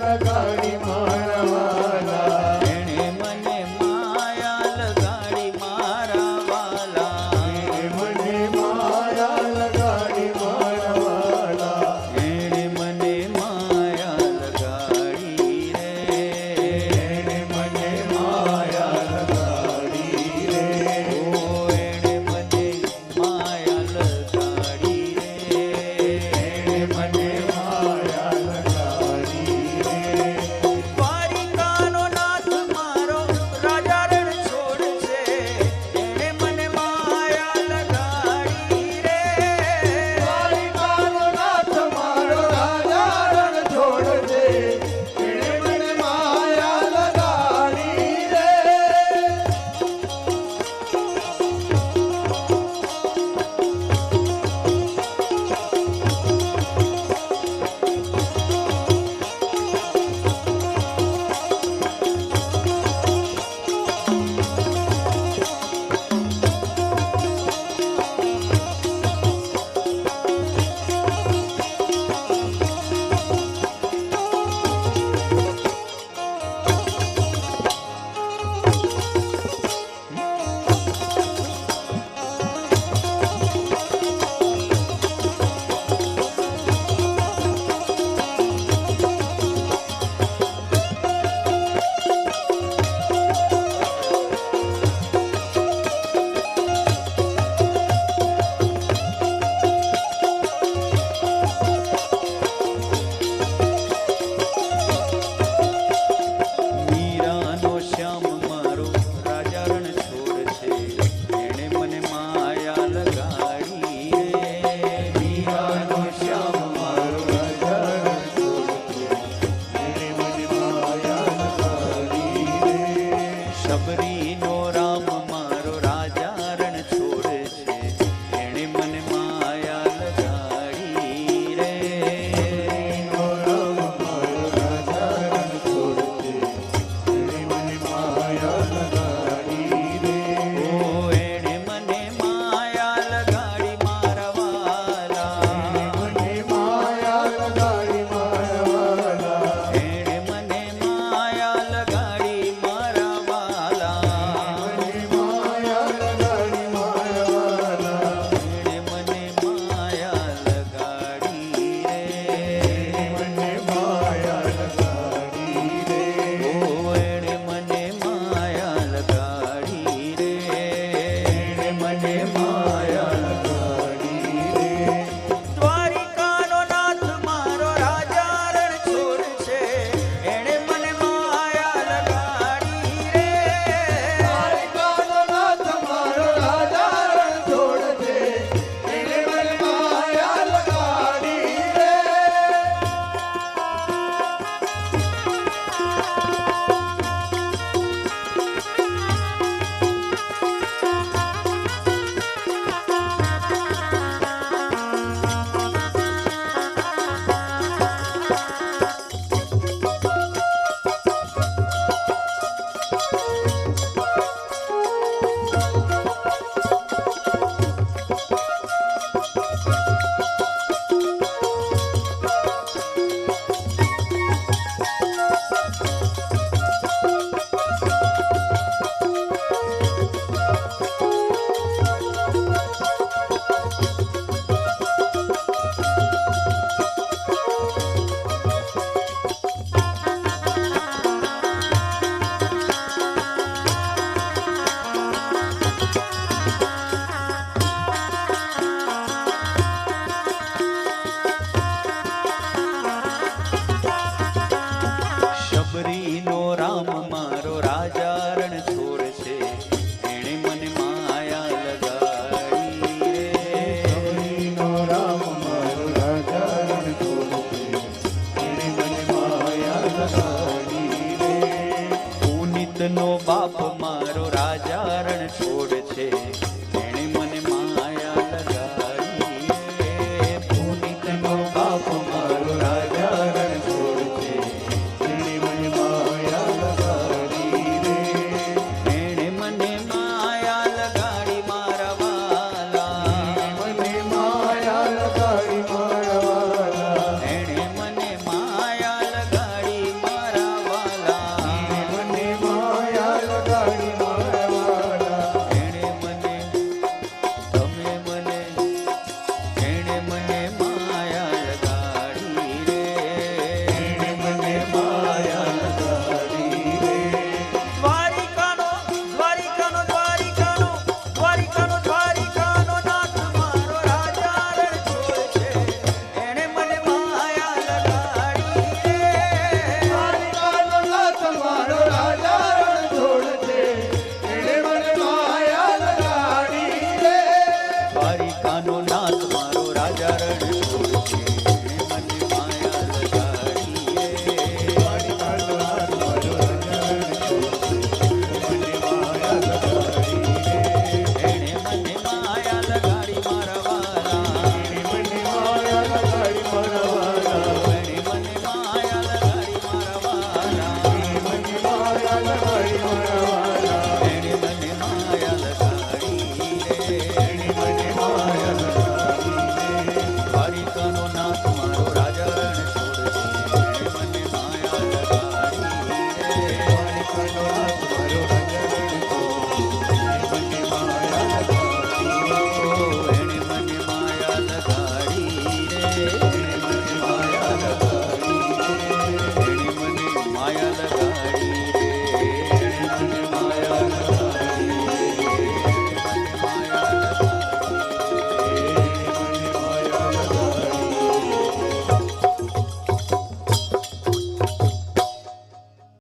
ಕಾಣಿ Música રામ મારો રાજા રણ છોડ છે. એણે મને માયા લગાડી રે. રામ મારો રાજા રણ છોડ છે. એણે મને માયા લગાડી રે. પુનિતનો બાપ મારો I don't know.